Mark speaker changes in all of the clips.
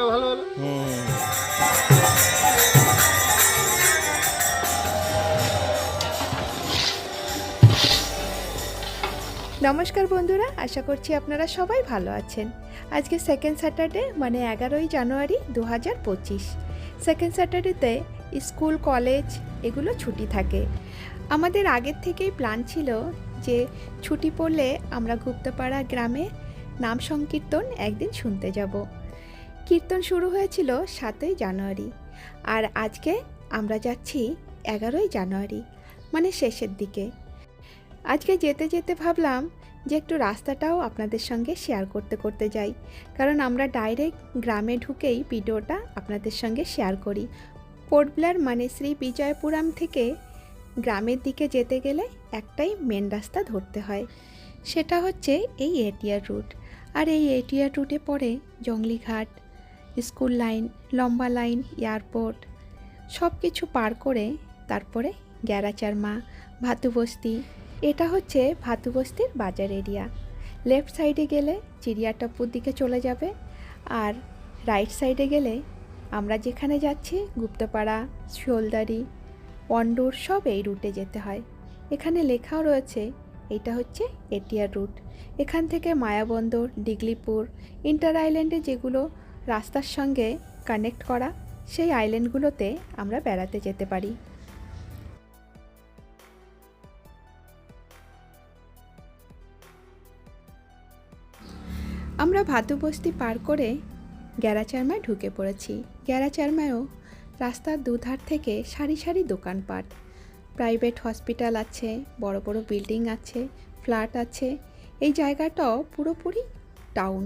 Speaker 1: একটা ভালো হলো
Speaker 2: নমস্কার বন্ধুরা, আশা করছি আপনারা সবাই ভালো আছেন। আজকে সেকেন্ড স্যাটারডে মানে এগারোই জানুয়ারি দু হাজার পঁচিশ। সেকেন্ড স্যাটারডেতে স্কুল কলেজ এগুলো ছুটি থাকে। আমাদের আগের থেকেই প্ল্যান ছিল যে ছুটি পড়লে আমরা গুপ্তপাড়া গ্রামে নাম সংকীর্তন একদিন শুনতে যাব। কীর্তন শুরু হয়েছিল সাতই জানুয়ারি আর আজকে আমরা যাচ্ছি এগারোই জানুয়ারি মানে শেষের দিকে। আজকে যেতে যেতে ভাবলাম যে একটু রাস্তাটাও আপনাদের সঙ্গে শেয়ার করতে করতে যাই, কারণ আমরা ডাইরেক্ট গ্রামে ঢুকেই ভিডিওটা আপনাদের সঙ্গে শেয়ার করি। পোর্টব্লার মানে শ্রী বিজয়পুরাম থেকে গ্রামের দিকে যেতে গেলে একটাই মেন রাস্তা ধরতে হয়, সেটা হচ্ছে এই এটিআর রুট। আর এই এটিআর রুটে পড়ে জঙ্গলিঘাট স্কুল লাইন, লম্বা লাইন, এয়ারপোর্ট সব কিছু পার করে তারপরে গ্যারাচারমা ভাতুবস্তি এটা হচ্ছে ভাতুবস্তির বাজার এরিয়া। লেফট সাইডে গেলে চিড়িয়াটাপুর দিকে চলে যাবে আর রাইট সাইডে গেলে আমরা যেখানে যাচ্ছি গুপ্তপাড়া শিওলদারি পন্ডুর সব এই রুটে যেতে হয়। এখানে লেখাও রয়েছে, এটা হচ্ছে এটিআর রুট। এখান থেকে মায়াবন্দর, ডিগলিপুর, ইন্টার আইল্যান্ডে যেগুলো রাস্তার সঙ্গে কানেক্ট করা সেই আইল্যান্ডগুলোতে আমরা বেড়াতে যেতে পারি। আমরা ভাতুবস্তি পার করে গ্যারাচারমায় ঢুকে পড়েছি। গ্যারাচারমায়ও রাস্তার দুধার থেকে সারি সারি দোকানপাট। প্রাইভেট হসপিটাল আছে, বড় বড় বিল্ডিং আছে, ফ্ল্যাট আছে। এই জায়গাটাও পুরোপুরি টাউন।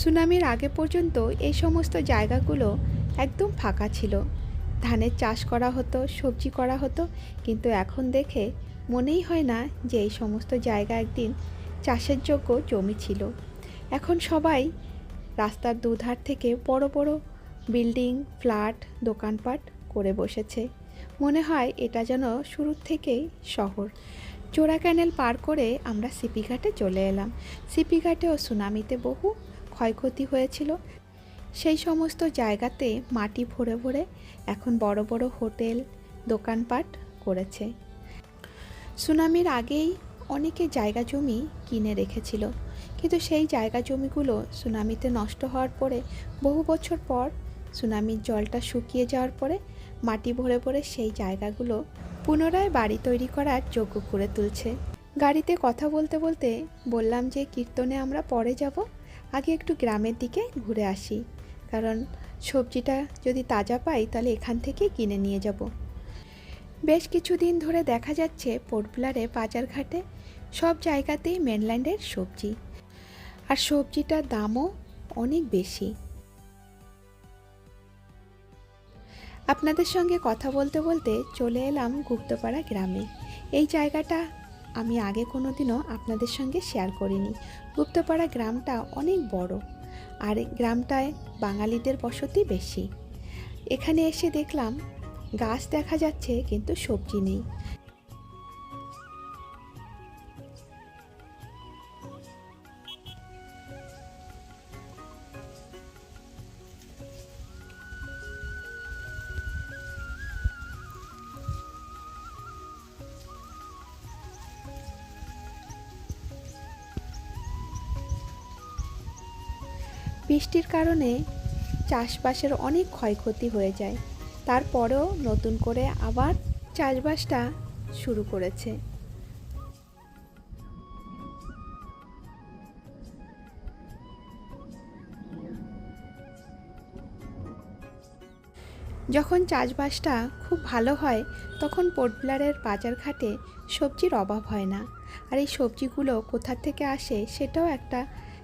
Speaker 2: সুনামির আগে পর্যন্ত এই সমস্ত জায়গাগুলো একদম ফাঁকা ছিল। ধানের চাষ করা হতো, সবজি করা হতো, কিন্তু এখন দেখে মনেই হয় না যে এই সমস্ত জায়গা একদিন চাষের যোগ্য জমি ছিল। এখন সবাই রাস্তার দুধার থেকে বড় বড় বিল্ডিং, ফ্ল্যাট, দোকানপাট করে বসেছে। মনে হয় এটা যেন শুরুর থেকেই শহর। চোরা ক্যানেল পার করে আমরা সিপিঘাটে চলে এলাম। সিপিঘাটেও সুনামিতে বহু ক্ষয়ক্ষতি হয়েছিল। সেই সমস্ত জায়গাতে মাটি ভরে ভরে এখন বড় বড় হোটেল, দোকানপাট করেছে। সুনামির আগেই অনেকে জায়গা জমি কিনে রেখেছিল। কিন্তু সেই জায়গা জমিগুলো সুনামিতে নষ্ট হওয়ার পরে বহু বছর পর সুনামির জলটা শুকিয়ে যাওয়ার পরে মাটি ভরে ভরে সেই জায়গাগুলো পুনরায় বাড়ি তৈরি করার যোগ্য করে তুলছে। গাড়িতে কথা বলতে বলতে বললাম যে, কীর্তনে আমরা পরে যাব। আগে একটু গ্রামের দিকে ঘুরে আসি। কারণ সবজিটা যদি তাজা পাই, তাহলে এখান থেকেই কিনে নিয়ে যাব। বেশ কিছুদিন ধরে দেখা যাচ্ছে পোর্টব্লারে বাজারঘাটে সব জায়গাতেই মেনল্যান্ডের সবজি। আর সবজিটার দামও অনেক বেশি। আপনাদের সঙ্গে কথা বলতে বলতে চলে এলাম গুপ্তপাড়া গ্রামে। এই জায়গাটা আমি আগে কোনো দিনও আপনাদের সঙ্গে শেয়ার করিনি। গুপ্তপাড়া গ্রামটা অনেক বড়, আর গ্রামটায় বাঙালিদের বসতি বেশি। এখানে এসে দেখলাম, গাছ দেখা যাচ্ছে কিন্তু সবজি নেই। বৃষ্টির কারণে চাষবাসের অনেক ক্ষয়ক্ষতি হয়ে যায়। তারপরেও নতুন করে আবার চাষবাসটা শুরু করেছে। যখন চাষবাসটা খুব ভালো হয়, তখন পোর্টব্লারের বাজারঘাটে সবজির অভাব হয় না। আর এই সবজিগুলো কোথা থেকে আসে সেটাও একটা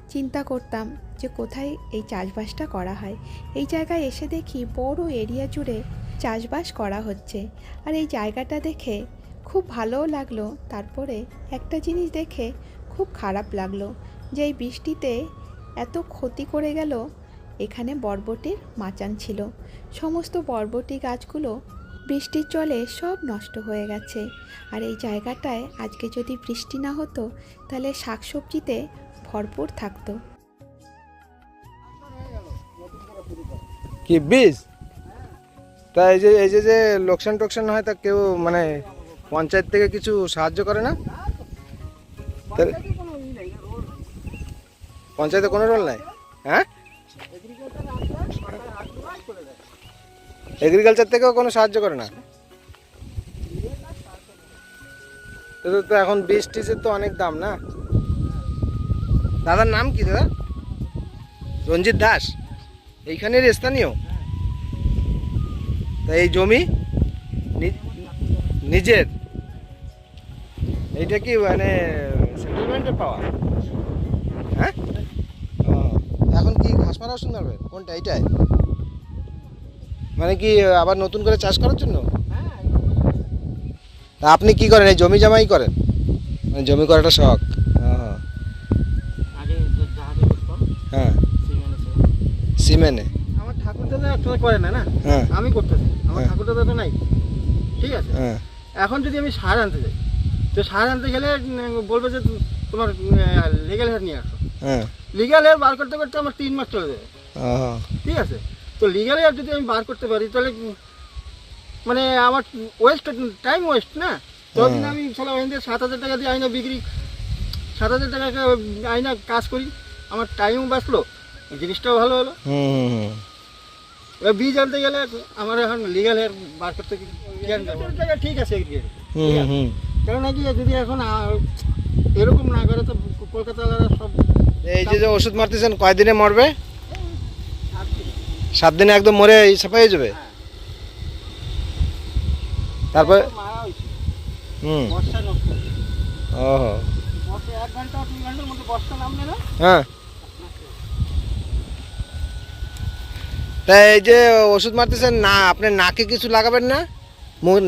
Speaker 2: চিন্তা করতাম যে কোথায় এই চাষবাসটা করা হয়। এই জায়গায় এসে দেখি বড় এরিয়া জুড়ে চাষবাস করা হচ্ছে। আর এই জায়গাটা দেখে খুব ভালোও লাগল। তারপরে একটা জিনিস দেখে খুব খারাপ লাগল যে এই বৃষ্টিতে এত ক্ষতি করে গেল। এখানে বরবটির মাচান ছিল। সমস্ত বরবটি গাছগুলো বৃষ্টির জলে সব নষ্ট হয়ে গেছে। আর এই জায়গাটায় আজকে যদি বৃষ্টি না হতো, তাহলে শাকসবজিতে ভরপুর থাকতো।
Speaker 3: কি বীজ? তা এই যে এই যে যে লোকসান টোকসান হয় তা কেউ মানে পঞ্চায়েত থেকে কিছু সাহায্য করে না? পঞ্চায়েতে কোনো রোল নাই? হ্যাঁ? এগ্রিকালচার থেকেও কোনো সাহায্য করে না? তো এখন বীজ টিজের তো অনেক দাম না? দাদার নাম কি দাদা? রঞ্জিত দাস? এইখানের স্থানীয়? তা এই জমি নিজের? এইটা কি মানে সেটেলমেন্টে পাওয়া? হ্যাঁ? এখন কি ঘাস মারা ওষুধ মারবে কোনটা, এইটাই? মানে কি আবার নতুন করে চাষ করার জন্য? তা আপনি কি করেন? এই জমি জামাই করেন? মানে জমি করাটা শখ ও,
Speaker 1: আগে জাহাজে করতাম
Speaker 3: হ্যাঁ
Speaker 1: সিমেন্টে ছিল
Speaker 3: সিমেনে।
Speaker 1: আমার ঠাকুর দাদা একসাথে করে না না?
Speaker 3: হ্যাঁ।
Speaker 1: আমি করতেছি। আমার
Speaker 3: হ্যাঁ।
Speaker 1: ঠাকুর দাদা তো নাই। ঠিক আছে?
Speaker 3: হ্যাঁ।
Speaker 1: এখন যদি আমি সার আনতে যাই তো সার আনতে গেলে বলবে যে তোমার লিগেল হেয়ার নিয়ে আসো।
Speaker 3: হ্যাঁ।
Speaker 1: লিগেল হেয়ার বার করতে করতে আমার তিন মাস চলে যাবে ঠিক আছে? তো লিগেল হেয়ার যদি আমি বার করতে পারি তাহলে মানে আমার ওয়েস্ট টাইম ওয়েস্ট না?
Speaker 3: হ্যাঁ।
Speaker 1: আমি সালা ওখান সাত হাজার টাকা দিয়ে আইনা বিক্রি সাত হাজার টাকা আইনা কাজ করি আমার টাইমও বাঁচলো জিনিসটাও ভালো হলো।
Speaker 3: হুম
Speaker 1: এবার বীজ আনতে গেলে আমার এখন লিগাল হেয়ার বার করতে কি-। ঠিক আছে এদিকে।
Speaker 3: হুম হুম
Speaker 1: কারণ নাকি যদি এখন এরকম না করে তো কলকাতার সব
Speaker 3: এই যে যে ওষুধ মারতেছেন কয়দিনে মরবে? সাত দিনে একদম মরে সাফা হয়ে যাবে?
Speaker 1: হ্যাঁ।
Speaker 3: তারপরে হুম।
Speaker 1: বর্ষা নষ্ট। হয়েছে।
Speaker 3: ও
Speaker 1: বর্ষা
Speaker 3: তাই এই যে ওষুধ মারতেছেন না আপনি নাকে কিছু লাগাবেন না?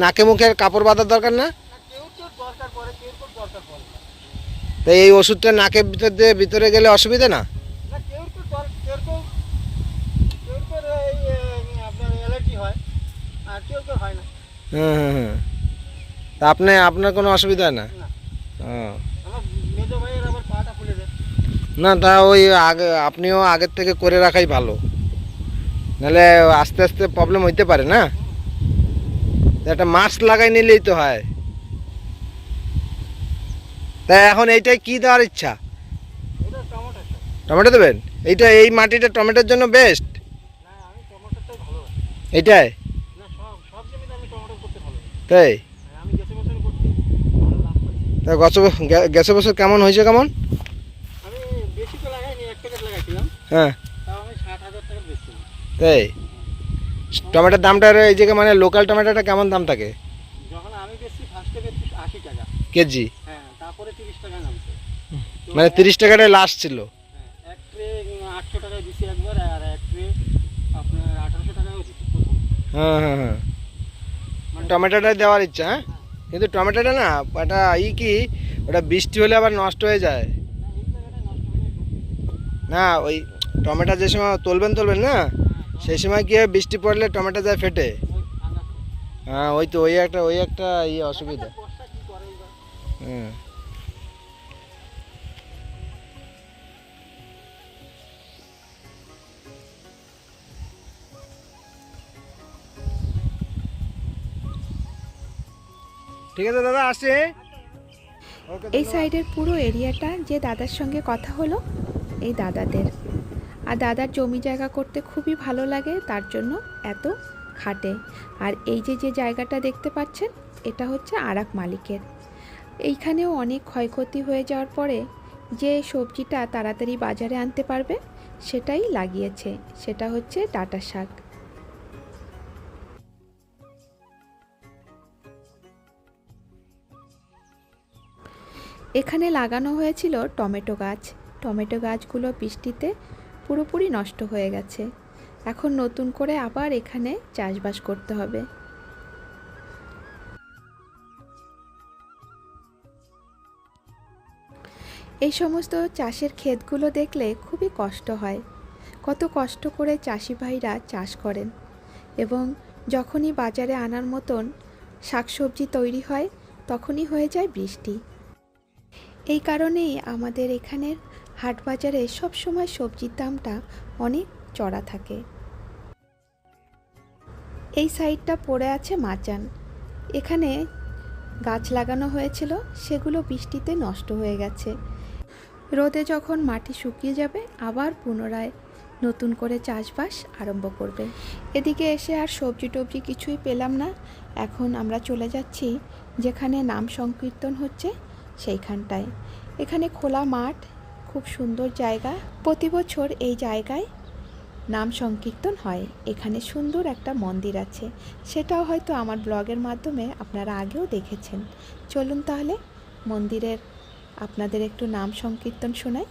Speaker 3: নাকে মুখে কাপড় বাঁধার দরকার না। তাই এই ওষুধটা নাকের ভিতর দিয়ে ভিতরে গেলে অসুবিধা না?
Speaker 1: হয় হয়
Speaker 3: তা আপনি আপনার কোনো অসুবিধা না?
Speaker 1: না
Speaker 3: তা ওই আগে আপনিও আগের থেকে করে রাখাই ভালো। নাহলে আস্তে আস্তে প্রবলেম হইতে পারে না? একটা মাস্ক লাগাই নিলেই তো হয়। তা এখন এইটাই কি দেওয়ার ইচ্ছা?
Speaker 1: টমেটো
Speaker 3: দেবেন? এইটা এই মাটিটা টমেটোর জন্য বেস্ট
Speaker 1: টমেটো
Speaker 3: তাই? তা গত গেছে বছর কেমন হয়েছে কেমন? হ্যাঁ
Speaker 1: তাও আমি ষাট হাজার টাকা বেচছিলাম
Speaker 3: তাই টমেটোর দামটা এই জায়গায় মানে লোকাল টমেটোটা কেমন দাম থাকে?
Speaker 1: যখন আমি বেচছি ফার্স্টে বেচছি আশি টাকা।
Speaker 3: কেজি?
Speaker 1: হ্যাঁ তারপরে তিরিশ টাকা নামছে।
Speaker 3: মানে তিরিশ টাকাটাই লাস্ট ছিল।
Speaker 1: হ্যাঁ, এক ট্রে আটশো টাকায় দিছি একবার আর এক ট্রে আপনার আঠারোশো টাকাও দিচ্ছি
Speaker 3: হ্যাঁ হ্যাঁ হ্যাঁ।
Speaker 1: মানে
Speaker 3: টমেটোটা দেওয়ার ইচ্ছা হ্যাঁ? কিন্তু টমেটোটা না ওটা ই কি ওটা বৃষ্টি হলে আবার নষ্ট হয়ে যায়।
Speaker 1: না
Speaker 3: ওই টমেটো যে সময় তুলবেন তুলবেন না? সেই সময় কি বৃষ্টি পড়লে টমেটো যায় ফেটে। হ্যাঁ ওই তো ওই একটা ওই একটা ইয়ে অসুবিধা? হুম ঠিক আছে দাদা আসছে
Speaker 2: এই সাইডের পুরো এরিয়াটা যে দাদার সঙ্গে কথা হলো এই দাদাদের আর দাদার জমি জায়গা করতে খুবই ভালো লাগে, তার জন্য এত খাটে। আর এই যে যে জায়গাটা দেখতে পাচ্ছেন, এটা হচ্ছে আরাক মালিকের। এইখানেও অনেক ক্ষয়ক্ষতি হয়ে যাওয়ার পরে যে সবজিটা তাড়াতাড়ি বাজারে আনতে পারবে, সেটাই লাগিয়েছে। সেটা হচ্ছে ডাটা শাক। এখানে লাগানো হয়েছিল টমেটো গাছ। টমেটো গাছগুলো বৃষ্টিতে পুরোপুরি নষ্ট হয়ে গেছে। এখন নতুন করে আবার এখানে চাষবাস করতে হবে। এই সমস্ত চাষের ক্ষেতগুলো দেখলে খুবই কষ্ট হয়। কত কষ্ট করে চাষি ভাইরা চাষ করেন এবং যখনই বাজারে আনার মতন শাকসবজি তৈরি হয়, তখনই হয়ে যায় বৃষ্টি। এই কারণেই আমাদের এখানের হাট বাজারে সবসময় সবজির দামটা অনেক চড়া থাকে। এই সাইডটা পড়ে আছে মাচান। এখানে গাছ লাগানো হয়েছিল, সেগুলো বৃষ্টিতে নষ্ট হয়ে গেছে। রোদে যখন মাটি শুকিয়ে যাবে, আবার পুনরায় নতুন করে চাষবাস আরম্ভ করবে। এদিকে এসে আর সবজি টবজি কিছুই পেলাম না। এখন আমরা চলে যাচ্ছি, যেখানে নাম সংকীর্তন হচ্ছে সেইখানটায়। এখানে খোলা মাঠ খুব সুন্দর জায়গা। প্রতি বছর এই জায়গায় নাম সংকীর্তন হয়। এখানে সুন্দর একটা মন্দির আছে। সেটাও হয়তো আমার ব্লগের মাধ্যমে আপনারা আগেও দেখেছেন। চলুন তাহলে মন্দিরের আপনাদের একটু নাম সংকীর্তন শোনাই।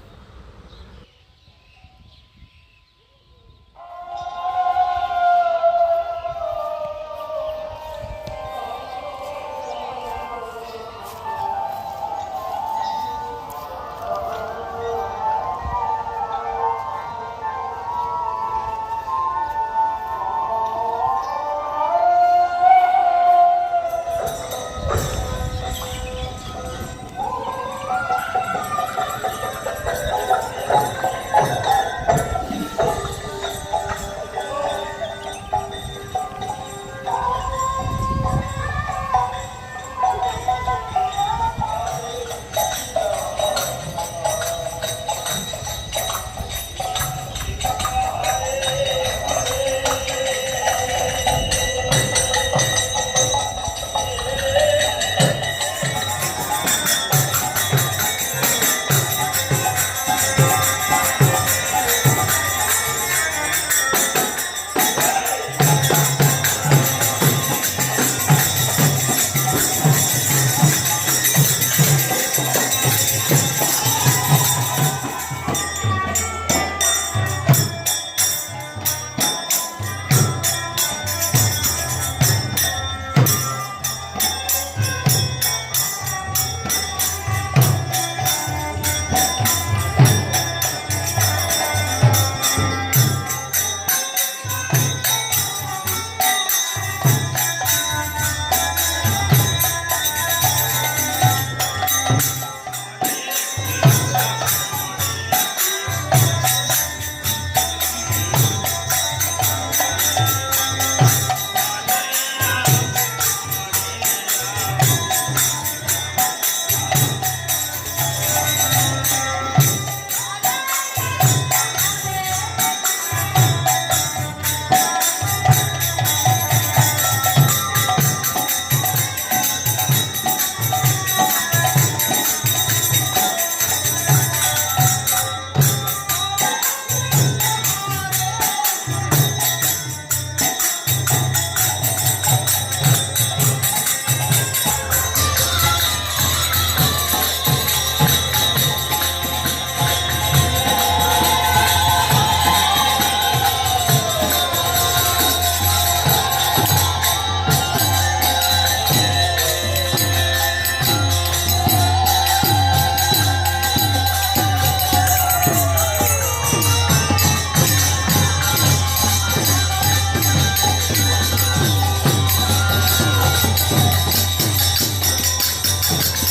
Speaker 2: Thank you.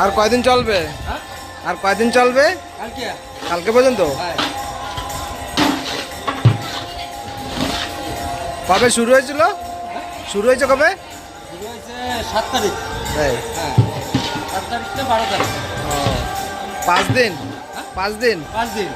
Speaker 3: আর কয়দিন চলবে?
Speaker 1: হ্যাঁ?
Speaker 3: আর কয়দিন চলবে?
Speaker 1: কালকে।
Speaker 3: পর্যন্ত?
Speaker 1: হ্যাঁ।
Speaker 3: কবে শুরু হয়েছিল? শুরু হয়েছে কবে?
Speaker 1: সাত তারিখ। হ্যাঁ।
Speaker 3: পাঁচ দিন? পাঁচ দিন?
Speaker 1: পাঁচ দিন।